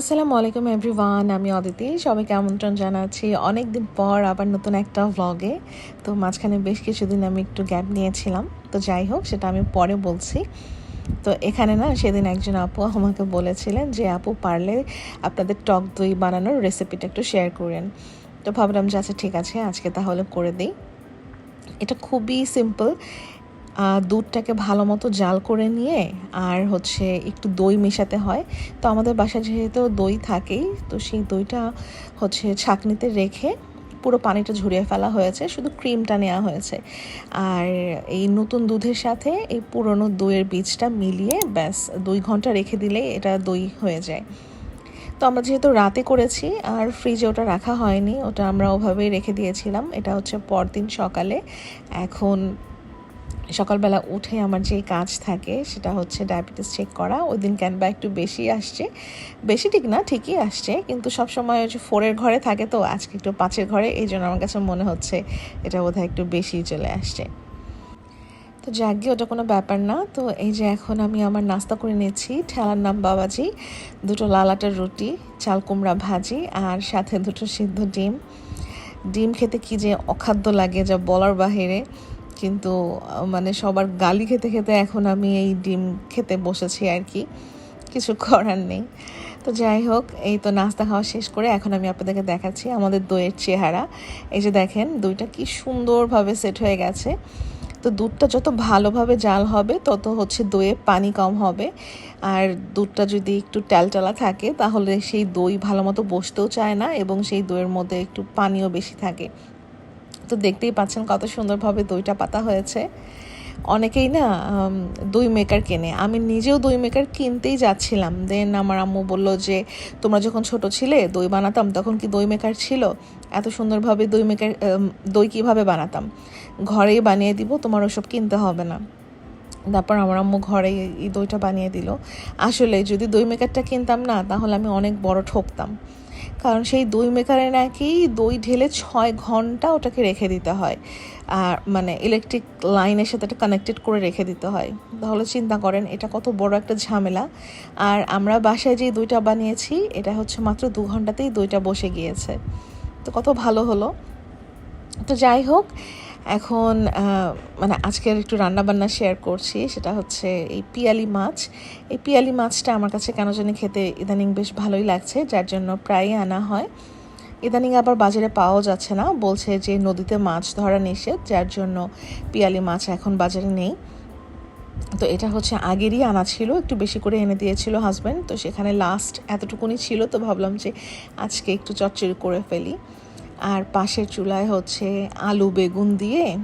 আসসালামু আলাইকুম এভরিওয়ান আমি অদিতি। সবাইকে আমন্ত্রণ জানাচ্ছি অনেক দিন পর আবার নতুন একটা ভ্লগে তো মাঝখানে বেশ কিছুদিন আমি একটু গ্যাপ নিয়েছিলাম। তো যাই হোক, সেটা আমি পরে বলছি। তো এখানে না, সেদিন একজন আপু আমাকে বলেছিলেন যে, আপু, পারলে আপনাদের টক দই বানানোর রেসিপিটা একটু শেয়ার করেন। তো ভাবলাম যে আচ্ছা ঠিক আছে, আজকে তাহলে করে দিই। এটা খুবই সিম্পল দুধটাকে ভালো মতো জাল করে নিয়ে আর হচ্ছে একটু দই মেশাতে হয়। তো আমাদের বাসায় যেহেতু দই থাকেই, তো সেই দইটা হচ্ছে ছাকনিতে রেখে পুরো পানিটা ঝরিয়ে ফেলা হয়েছে, শুধু ক্রিমটা নেওয়া হয়েছে। আর এই নতুন দুধের সাথে এই পুরনো দইয়ের বীজটা মিলিয়ে ব্যাস, দুই ঘণ্টা রেখে দিলেই এটা দই হয়ে যায়। তো আমরা যেহেতু রাতে করেছি, আর ফ্রিজে ওটা রাখা হয়নি, ওটা আমরা ওভাবেই রেখে দিয়েছিলাম। এটা হচ্ছে পরদিন সকালে। এখন সকালবেলা উঠে আমার যে কাজ থাকে, সেটা হচ্ছে ডায়াবেটিস চেক করা। ওই দিন ক্যানবা একটু বেশি আসছে। বেশি ঠিক না, ঠিকই আসছে। কিন্তু সব সময় হচ্ছে ফোরের ঘরে থাকে তো, আজকে একটু পাঁচের ঘরে, এই জন্য আমার কাছে মনে হচ্ছে এটা বোধহয় একটু বেশি চলে আসছে। তো যাক ওটা কোনো ব্যাপার না। তো এই যে এখন আমি আমার নাস্তা করে নিয়েছি ঠেলার নাম বাবাজি, দুটো লালাটার রুটি, চাল কুমড়া ভাজি, আর সাথে দুটো সিদ্ধ ডিম। ডিম খেতে কি যে অখাদ্য লাগে যা বলার বাহিরে। কিন্তু মানে সবার গালি খেতে খেতে এখন আমি এই ডিম খেতে বসেছি আর কি। কিছু করার নেই। তো যাই হোক, এই তো নাস্তা খাওয়া শেষ করে এখন আমি আপনাদেরকে দেখাচ্ছি আমাদের দইয়ের চেহারা। এই যে দেখেন, দইটা কি সুন্দরভাবে সেট হয়ে গেছে। তো দুধটা যত ভালোভাবে জাল হবে, তত হচ্ছে দইয়ে পানি কম হবে। আর দুধটা যদি একটু ট্যালটালা থাকে, তাহলে সেই দই ভালো মতো বসতেও চায় না এবং সেই দইয়ের মধ্যে একটু পানিও বেশি থাকে। তো দেখতেই পাচ্ছেন কত সুন্দরভাবে দইটা পাতা হয়েছে। অনেকেই না দই মেকার কেনে। আমি নিজেও দই মেকার কিনতেই যাচ্ছিলাম। দেন আমার আম্মু বলল যে, তোমরা যখন ছোট ছিলে, দই বানাতাম, তখন কি দই মেকার ছিল? এত সুন্দরভাবে দই মেকার দই কীভাবে বানাতাম? ঘরেই বানিয়ে দিব, তোমার ওসব কিনতে হবে না। তারপর আমার আম্মু ঘরে এই দইটা বানিয়ে দিল। আসলে যদি দই মেকারটা কিনতাম না, তাহলে আমি অনেক বড় ঠকতাম। কারণ সেই দই মেকারে নাকি দই ঢেলে ছয় ঘণ্টা ওটাকে রেখে দিতে হয়। আর মানে ইলেকট্রিক লাইনের সাথে এটা কানেক্টেড করে রেখে দিতে হয়। তাহলে চিন্তা করেন, এটা কত বড় একটা ঝামেলা। আর আমরা বাসায় যে দইটা বানিয়েছি, এটা হচ্ছে মাত্র দু ঘন্টাতেই দইটা বসে গিয়েছে। তো কত ভালো হলো। তো যাই হোক এখন মানে আজকের একটু রান্নাবান্না শেয়ার করছি, সেটা হচ্ছে এই পিয়ালি মাছ। এই পিয়ালি মাছটা আমার কাছে কেন জানি খেতে ইদানিং বেশ ভালোই লাগছে, যার জন্য প্রায়ই আনা হয়। ইদানিং আবার বাজারে পাওয়াও যাচ্ছে না, বলছে যে নদীতে মাছ ধরা নিষেধ, যার জন্য পিয়ালি মাছ এখন বাজারে নেই। তো এটা হচ্ছে আগেরই আনা ছিল, একটু বেশি করে এনে দিয়েছিল হাজব্যান্ড তো সেখানে লাস্ট এতটুকুনি ছিল, তো ভাবলাম যে আজকে একটু চচ্চড়ি করে ফেলি। আর পাশের চুলায় হচ্ছে আলু বেগুন দিয়ে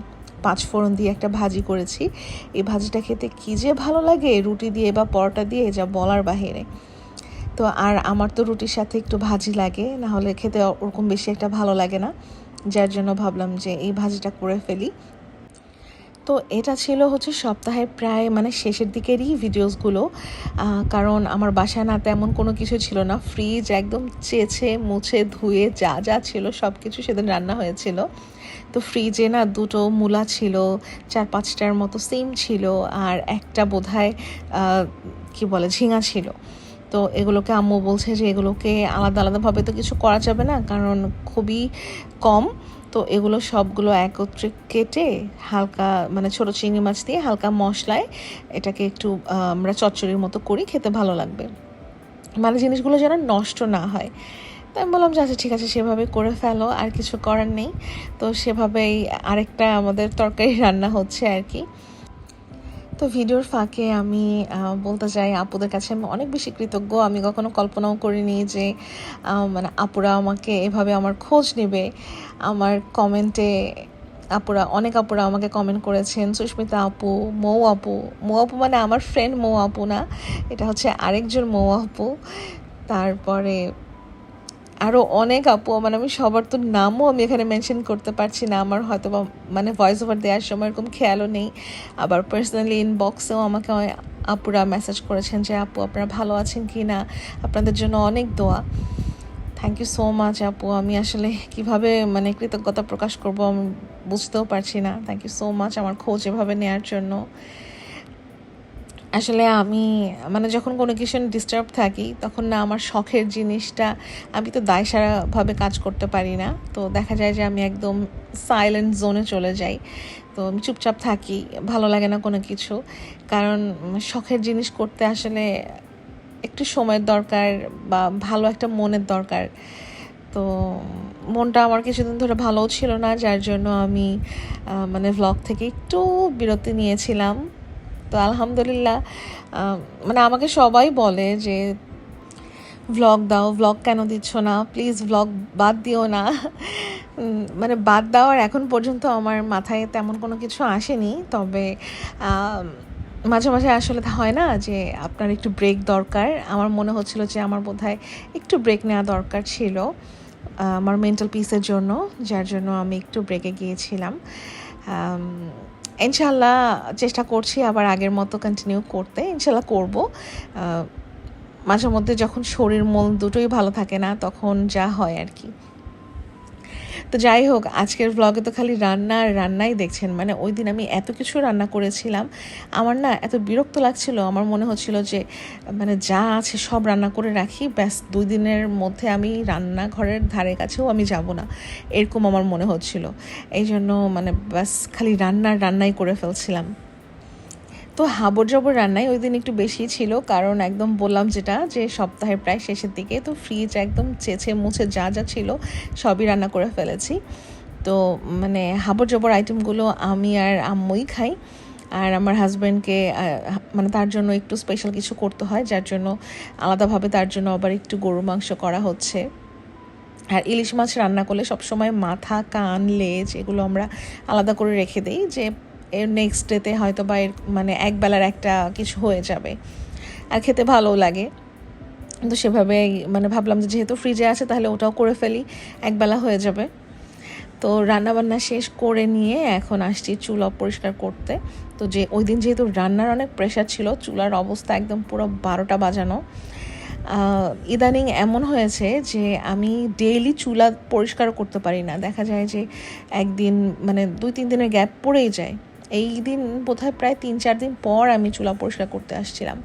পাঁচ ফোড়ন দিয়ে একটা ভাজি করেছি। এই ভাজিটা খেতে কী যে ভালো লাগে, রুটি দিয়ে বা পরোটা দিয়ে যা বলার বাহিরে। তো আর আমার তো রুটির সাথে একটু ভাজি লাগে না হলে খেতে ওরকম বেশি একটা ভালো লাগে না। যার জন্য ভাবলাম যে এই ভাজিটা করে ফেলি। তো এটা ছিল হচ্ছে সপ্তাহের প্রায় মানে শেষের দিকেরই ভিডিওসগুলো। কারণ আমার বাসায় না তেমন কোনো কিছু ছিল না। ফ্রিজ একদম চেছে, মুছে, ধুয়ে যা যা ছিল সব কিছু সেদিন রান্না হয়েছিল। তো ফ্রিজে না দুটো মূলা ছিল, চার পাঁচটার মতো সিম ছিল আর একটা বোধহয় কি বলে, ঝিঙা ছিল। তো এগুলোকে আম্মু বলছে যে এগুলোকে আলাদা, আলাদাভাবে তো কিছু করা যাবে না কারণ খুবই কম। তো এগুলো সবগুলো একত্রে কেটে হালকা মানে ছোট চিংড়ি মাছ দিয়ে হালকা মশলায় এটাকে একটু আমরা চচ্চড়ির মতো করি, খেতে ভালো লাগবে। মানে জিনিসগুলো যেন নষ্ট না হয়। তো আমি বললাম যে আচ্ছা ঠিক আছে, সেভাবে করে ফেলো, আর কিছু করার নেই। তো সেভাবেই আরেকটা আমাদের তরকারি রান্না হচ্ছে আর কি। তো ভিডিওর ফাঁকে আমি বলতে চাই আপুদের কাছে আমি অনেক বেশি কৃতজ্ঞ। আমি কখনো কল্পনাও করিনি যে মানে আপুরা আমাকে এভাবে আমার খোঁজ নেবে। আমার কমেন্টে আপুরা, অনেক আপুরা আমাকে কমেন্ট করেছেন, সুস্মিতা আপু, মৌ আপু। মৌ আপু মানে আমার ফ্রেন্ড মৌ আপু না, এটা হচ্ছে আরেকজন মৌ আপু। তারপরে আরও অনেক আপু মানে আমি সবার তো নামও আমি এখানে মেনশন করতে পারছি না, আমার হয়তো বা মানে ভয়েস ওভার দেওয়ার সময় এরকম খেয়ালও নেই। আবার পার্সোনালি ইনবক্সেও আমাকে আপুরা মেসেজ করেছেন যে, আপু, আপনারা ভালো আছেন কি না আপনাদের জন্য অনেক দোয়া। থ্যাংক ইউ সো মাচ আপু, আমি আসলে কীভাবে মানে কৃতজ্ঞতা প্রকাশ করব আমি বুঝতেও পারছি না। থ্যাংক ইউ সো মাচ আমার খোঁজ এভাবে নেওয়ার জন্য। আসলে আমি মানে যখন কোনো কিছু ডিস্টার্ব থাকি, তখন না আমার শখের জিনিসটা আমি তো দায়সারাভাবে কাজ করতে পারি না। তো দেখা যায় যে আমি একদম সাইলেন্ট জোনে চলে যাই। তো আমি চুপচাপ থাকি, ভালো লাগে না কোনো কিছু। কারণ শখের জিনিস করতে আসলে একটু সময়ের দরকার বা ভালো একটা মনের দরকার। তো মনটা আমার কিছুদিন ধরে ভালোও ছিল না, যার জন্য আমি মানে ভ্লগ থেকে একটু বিরতি নিয়েছিলাম। তো আলহামদুলিল্লাহ মানে আমাকে সবাই বলে যে ভ্লগ দাও ভ্লগ কেন দিচ্ছ না? প্লিজ ভ্লগ বাদ দিও না। মানে বাদ দেওয়ার এখন পর্যন্ত আমার মাথায় তেমন কোনো কিছু আসেনি। তবে মাঝে মাঝে আসলে হয় না যে, আপনার একটু ব্রেক দরকার। আমার মনে হচ্ছিল যে, আমার বোধহয় একটু ব্রেক নেওয়া দরকার ছিল আমার মেন্টাল পিসের জন্য, যার জন্য আমি একটু ব্রেকে গিয়েছিলাম। ইনশাল্লাহ চেষ্টা করছি আবার আগের মতো কন্টিনিউ করতে ইনশাল্লাহ করব। মাঝে মধ্যে যখন শরীর মন দুটোই ভালো থাকে না, তখন যা হয় আর কি। তো যাই হোক, আজকের ব্লগে তো খালি রান্না আর রান্নাই দেখছেন। মানে ওই দিন আমি এত কিছু রান্না করেছিলাম, আমার না এত বিরক্ত লাগছিল। আমার মনে হচ্ছিল যে মানে যা আছে সব রান্না করে রাখি, ব্যাস দুই দিনের মধ্যে আমি রান্নাঘরের ধারে কাছেও আমি যাব না, এরকম আমার মনে হচ্ছিল। এই জন্য মানে ব্যাস খালি রান্নার রান্নাই করে ফেলছিলাম। তো হাবর জবর রান্নাই ওই দিন একটু বেশি ছিল, কারণ একদম বললাম যেটা যে সপ্তাহের প্রায় শেষের দিকে, তো ফ্রিজ একদম চেঁচে মুছে যা যা ছিল সবই রান্না করে ফেলেছি। তো মানে হাবর জবর আইটেমগুলো আমি আর আম্মুই খাই, আর আমার হাজব্যান্ডকে মানে তার জন্য একটু স্পেশাল কিছু করতে হয়, যার জন্য আলাদাভাবে তার জন্য আবার একটু গরু মাংস করা হচ্ছে। আর ইলিশ মাছ রান্না করলে সবসময় মাথা, কান, লেজ এগুলো আমরা আলাদা করে রেখে দিই যে এর নেক্সট ডেতে হয়তো বা এর মানে এক বেলার একটা কিছু হয়ে যাবে। আর খেতে ভালোও লাগে। তো সেভাবে মানে ভাবলাম যে যেহেতু ফ্রিজে আছে, তাহলে ওটাও করে ফেলি। একবেলা হয়ে যাবে। তো রান্নাবান্না শেষ করে নিয়ে এখন আসছি চুলা পরিষ্কার করতে। তো যে ওই দিন যেহেতু রান্নার অনেক প্রেশার ছিল, চুলার অবস্থা একদম পুরো বারোটা বাজানো। ইদানিং এমন হয়েছে যে আমি ডেইলি চুলা পরিষ্কার করতে পারি না। দেখা যায় যে একদিন মানে দুই তিন দিনের গ্যাপ পড়েই যায়। এই দিন বোধহয় প্রায় তিন, চার দিন পর আমি চুলা পরিষ্কার করতে আসছিলাম।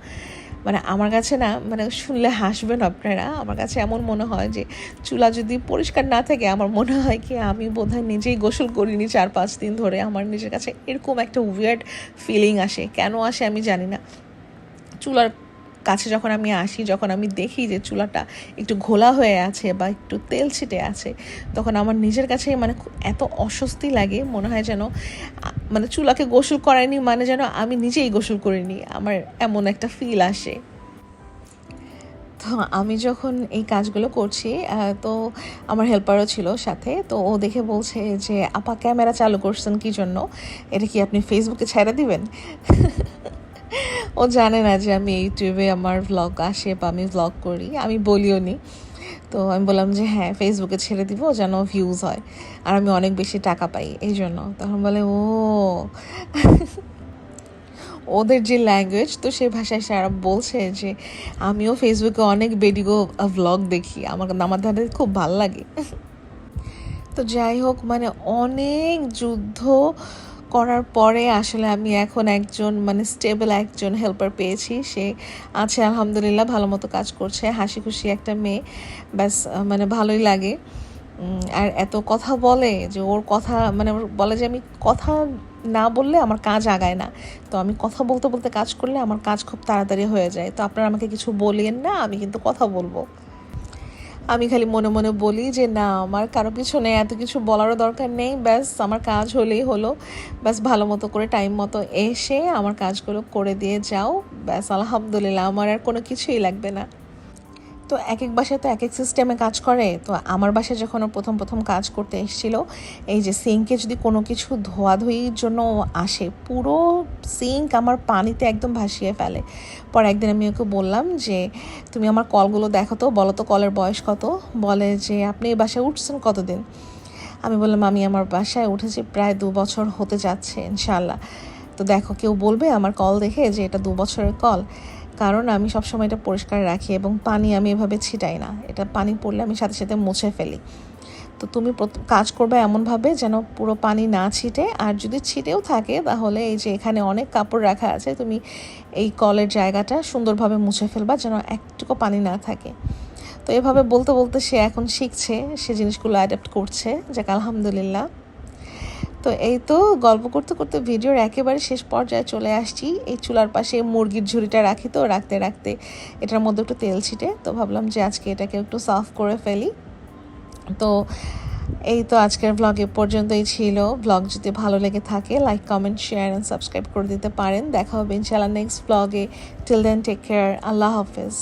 মানে আমার কাছে না মানে শুনলে হাসবেন আপনারা, আমার কাছে এমন মনে হয় যে চুলা যদি পরিষ্কার না থাকে, আমার মনে হয় কি আমি বোধহয় নিজেই গোসল করিনি চার, পাঁচ দিন ধরে। আমার নিজের কাছে এরকম একটা উইয়ার্ড ফিলিং আসে। কেন আসে আমি জানি না। চুলার কাছে যখন আমি আসি, যখন আমি দেখি যে চুলাটা একটু ঘোলা হয়ে আছে বা একটু তেল ছিটে আছে, তখন আমার নিজের কাছে মানে এত অস্বস্তি লাগে, মনে হয় যেন মানে চুলাকে গোসল করায়নি মানে যেন আমি নিজেই গোসল করিনি, আমার এমন একটা ফিল আসে। তো আমি যখন এই কাজগুলো করছি তো আমার হেল্পারও ছিল সাথে, তো ও দেখে বলছে যে, আপা, ক্যামেরা চালু করছেন কি জন্য? এটা কি আপনি ফেসবুকে ছেড়ে দিবেন? ও জানে না যে আমি ইউটিউবে আমার ভ্লগ আসে বা আমি ভ্লগ করি, আমি বলিও নি। তো আমি বললাম যে হ্যাঁ ফেসবুকে ছেড়ে দিব যেন ভিউজ হয়। আর আমি অনেক বেশি টাকা পাই এই জন্য। তখন বলে, ও। ওদের যে ল্যাঙ্গুয়েজ তো সেই ভাষায় সারা বলছে যে, আমিও ফেসবুকে অনেক বেডিগো ভ্লগ দেখি। আমার আমার তাদের খুব ভালো লাগে। তো যাই হোক মানে অনেক যুদ্ধ করার পরে আসলে আমি এখন একজন মানে স্টেবল একজন হেল্পার পেয়েছি। সে আছে, আলহামদুলিল্লাহ, ভালো মতো কাজ করছে। হাসি খুশি একটা মেয়ে। ব্যাস মানে ভালোই লাগে। আর এত কথা বলে যে ওর কথা মানে ওর বলে যে আমি কথা না বললে আমার কাজ আগায় না। তো আমি কথা বলতে বলতে কাজ করলে আমার কাজ খুব তাড়াতাড়ি হয়ে যায়। তো আপনারা আমাকে কিছু বলিয়েন না, আমি কিন্তু কথা বলব। আমি খালি মনে মনে বলি যে, না, আমার কারও পিছনে এত কিছু বলারও দরকার নেই। ব্যাস, আমার কাজ হলেই হলো। ব্যাস, ভালো মতো করে টাইম মতো এসে আমার কাজগুলো করে দিয়ে যাও। ব্যাস, আলহামদুলিল্লাহ, আমার আর কোনো কিছুই লাগবে না। তো এক এক বাসায় তো এক এক সিস্টেমে কাজ করে। তো আমার বাসায় যখন প্রথম প্রথম কাজ করতে এসেছিল, এই যে সিঙ্কে যদি কোনো কিছু ধোয়াধুয়ির জন্য আসে, পুরো সিঙ্ক আমার পানিতে একদম ভাসিয়ে ফেলে। পর একদিন আমি ওকে বললাম যে, তুমি আমার কলগুলো দেখো তো, বলো তো কলের বয়স কত? বলে যে, আপনি এই বাসায় উঠছেন কতদিন? আমি বললাম, আমি আমার বাসায় উঠেছি প্রায় দু বছর হতে যাচ্ছে ইনশাল্লাহ তো দেখো কেউ বলবে আমার কল দেখে যে, এটা দু বছরের কল। কারণ আমি সবসময় এটা পরিষ্কার রাখি এবং পানি আমি এভাবে ছিটাই না। এটা পানি পড়লে আমি সাথে সাথে মুছে ফেলি। তো তুমি কাজ করবে এমনভাবে যেন পুরো পানি না ছিটে। আর যদি ছিটেও থাকে, তাহলে এই যে এখানে অনেক কাপড় রাখা আছে, তুমি এই কলের জায়গাটা সুন্দরভাবে মুছে ফেলবা যেন একটুকু পানি না থাকে। তো এভাবে বলতে বলতে সে এখন শিখছে, সে জিনিসগুলো অ্যাডাপ্ট করছে। যাক, আলহামদুলিল্লাহ। তো এই তো গল্প করতে করতে ভিডিওর একেবারে শেষ পর্যায়ে চলে আসছি। এই চুলার পাশে মুরগির ঝুড়িটা রাখি তো, রাখতে রাখতে এটার মধ্যে একটু তেল ছিটে, তো ভাবলাম যে আজকে এটাকে একটু সাফ করে ফেলি। তো এই তো আজকের ব্লগ এ পর্যন্তই ছিল। ব্লগ যদি ভালো লেগে থাকে like comment share and subscribe করে দিতে পারেন। দেখা হবে ইনশাআল্লাহ নেক্সট ব্লগে টিল দেন টেক কেয়ার আল্লাহ হাফেজ।